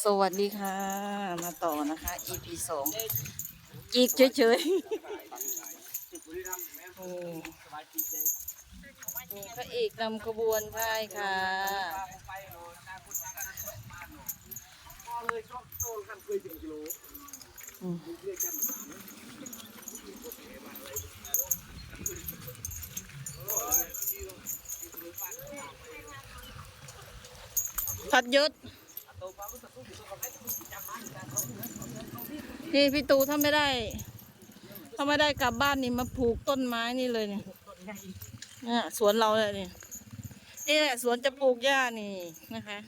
สวัสดีค่ะ มาต่อนะคะ EP สองอีกเฉยๆโอ้มีพระเอกนำขบวนใช่ค่ะอืมพัดยศ นี่พี่ตูถ้าไม่ได้ถ้าไม่ได้กลับบ้านนี่มาผูกต้นไม้นี่เลยเนี่ยเนี่ยสวนเราเลยนี่นี่แหละสวนจะปลูกหญ้านี่นะคะ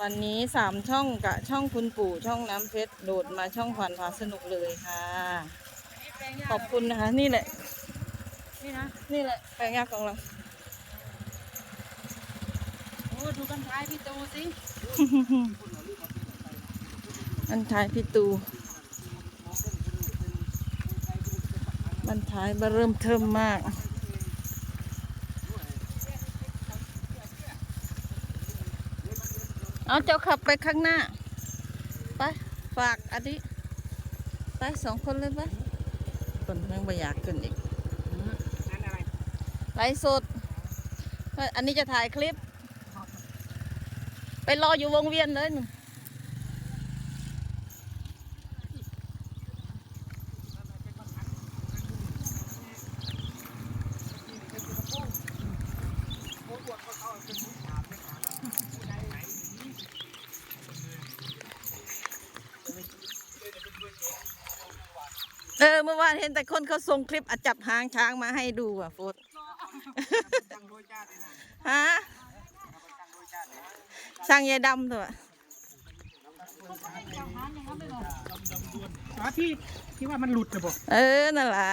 วันนี้สามช่องกับช่องคุณปู่ช่องน้ำเพชรโดดมาช่องขวัญพาสนุกเลยค่ะ ขอบคุณนะคะ นี่แหละ นี่นะ นี่แหละแปลงยากของเราโอ้ ดูกันท้ายพี่ตูสิบันท้ายพี่ตูบันท้ายมาเริ่มเทิมมาก เอาเจ้าขับไปข้างหน้า ไป ฝากอันนี้ไปสองคนเลยไปคนยังไม่อยากขึ้นอีกนั่นอะไรไลฟ์สดเฮ้ยอันนี้จะถ่ายคลิป ไปรออยู่วงเวียนเลยหนูเออเมื่อวานเห็นแต่คนเขาส่งคลิปอจับหางช้างมาให้ดูอะโฟดตั้งโดยจ้าเลยนะฮะ ช่างยายดำเถอะอ๋อที่ที่ว่ามันหลุดนะบอกเออ นั่นแหละ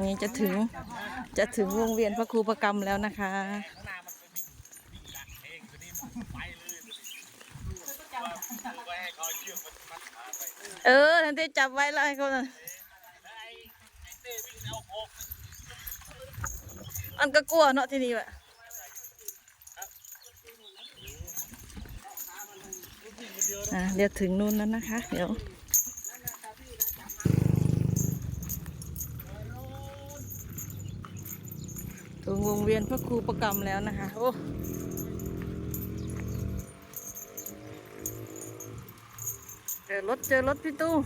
นี่จะถึงจะถึงวงเวียนพระครูประกรรมแล้วนะคะ เออทันทีจับไว้แล้วให้เขาน่ะมันก็กลัวเนาะที่นี่วะ อะเดี๋ยวถึงนู่นแล้วนะคะ เดี๋ยวถึงวงเวียนพระครูประกรรมแล้วนะคะ โอ้เจอรถเจอรถพี่ตู้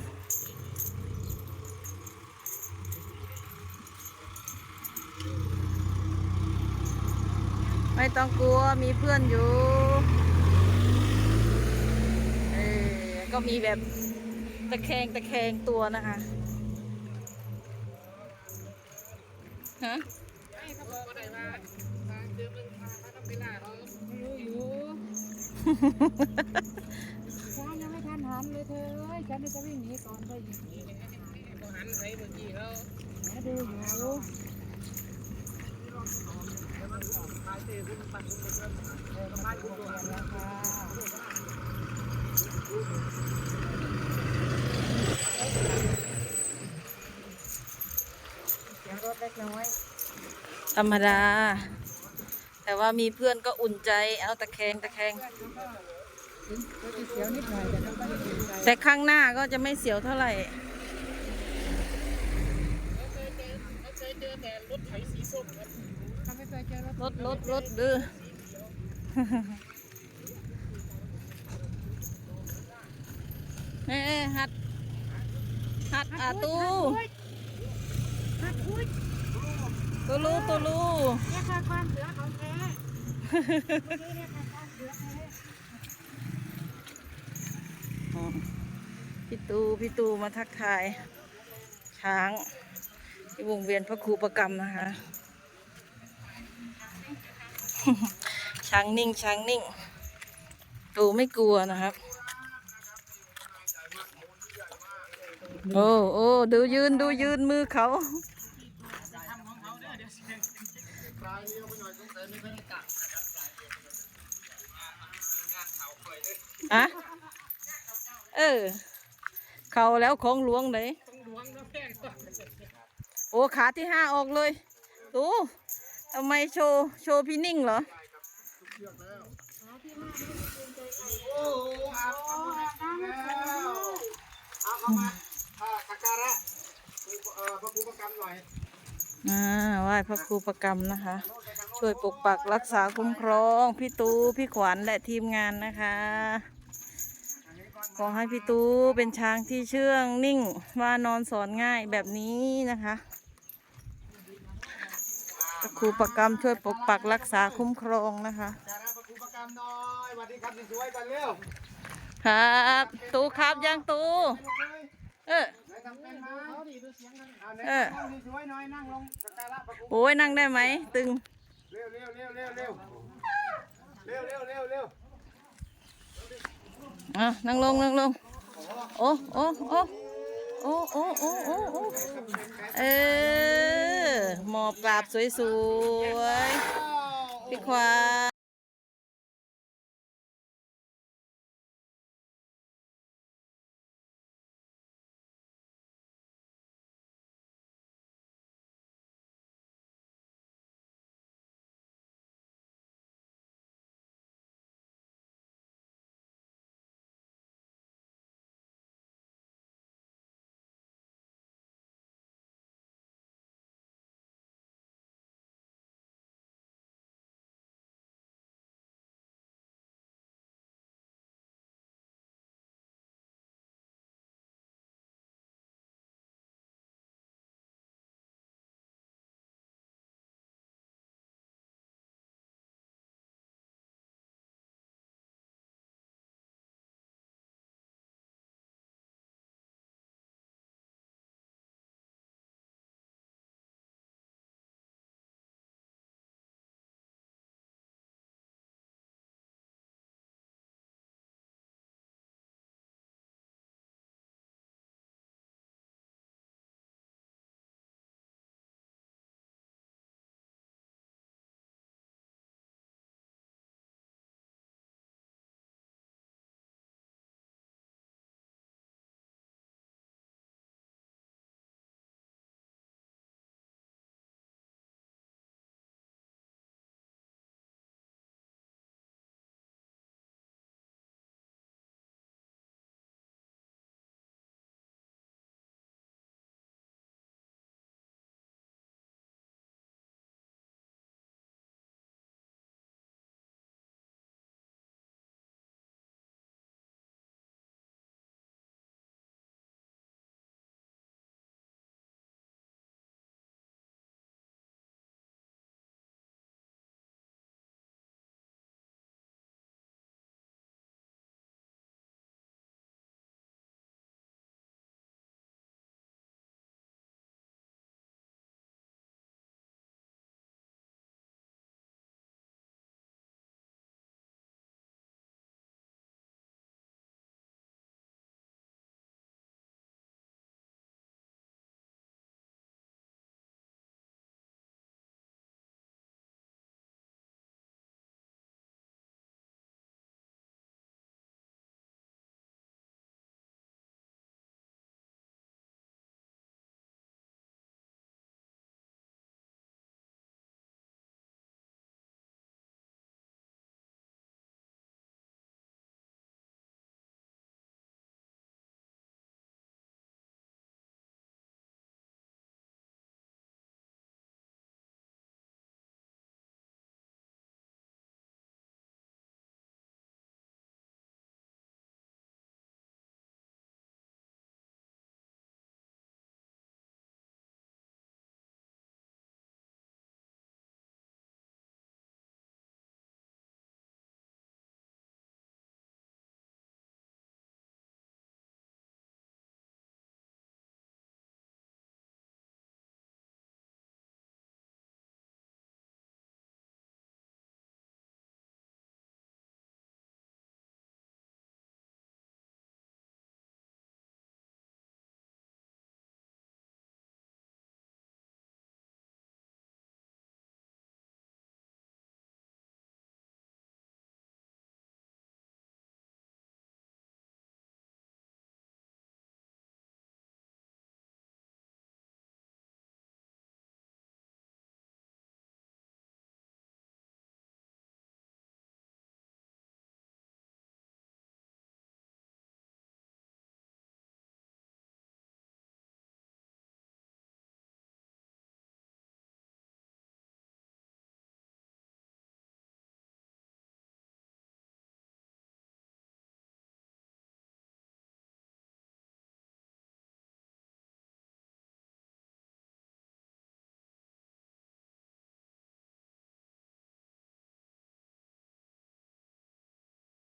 ไม่ต้องกลัวมีเพื่อนอยู่ เออ ก็มีแบบตะแคงตะแคงตัวนะคะฮะไม่เขาบอกว่าได้ว่าทางเดิมมันทางเขาต้องไปล่าเขาไม่รู้อยู่ช้างยังไม่ทันหันเลยเธอเอ้ยฉันจะวิ่งหนีก่อนก็ยิงหนีเขาหันไปเมื่อกี้เขาดูอยู่แล้วค่ะ เสียงรถเล็กน้อย ธรรมดา แต่ว่ามีเพื่อนก็อุ่นใจ เอาตะแคงตะแคงรถจะเสียวนิดหน่อยแต่ก็ไม่ได้ดีใจแต่ข้างหน้าก็จะไม่เสียวเท่าไหร่ เขาเคยเจอแต่รถไถสีส้มครับเขาไม่เคยเจอรถ รถรถรถดื้อ เอ้ยหัด หัดอาตูหัดอุ้ยตูลูตูลูเนี่ยค่ะความเสือของแท้เนี่ยค่ะความเสือแท้อ๋อพี่ตูพี่ตูมาทักทาย ช้าง ที่วงเวียนพระครูประกรรมนะคะ ช้างนิ่งช้างนิ่ง ตูไม่กลัวนะครับ โอ้โอ้ดูยืนดูยืนมือเขาอะเออ เขาแล้วของหลวงเลยต้องล้วงแล้วแป้งก่อนโอ้ขาที่ห้าออกเลย ดูทำไมโชว์โชว์พี่นิ่งเหรอโอ้โห อาบน้ำแล้วเอาเข้ามาอ่าสักการะเอ่อพระครูประกรรมหน่อยอ่าไหว้พระครูประกรรมนะคะ ช่วยปกปักรักษาคุ้มครองพี่ตูพี่ขวัญและทีมงานนะคะ ขอให้พี่ตูเป็นช้างที่เชื่องนิ่งว่านอนสอนง่ายแบบนี้นะคะพระครูประกรรมช่วยปกปักรักษาคุ้มครองนะคะสักการะพระครูประกรรมหน่อยสวัสดีครับสวยๆกันเร็วครับ ตูครับยังตู เออเออโอ้ยนั่งได้ไหมตึงเร็วเร็วเร็วเร็วเร็วเร็วเร็วเร็วเร็วอะนั่งลงนั่งลงโอ้โอ้โอ้โอ้โอ้โอ้โอ้โอ้เออหมอบกราบสวยๆพี่ขวั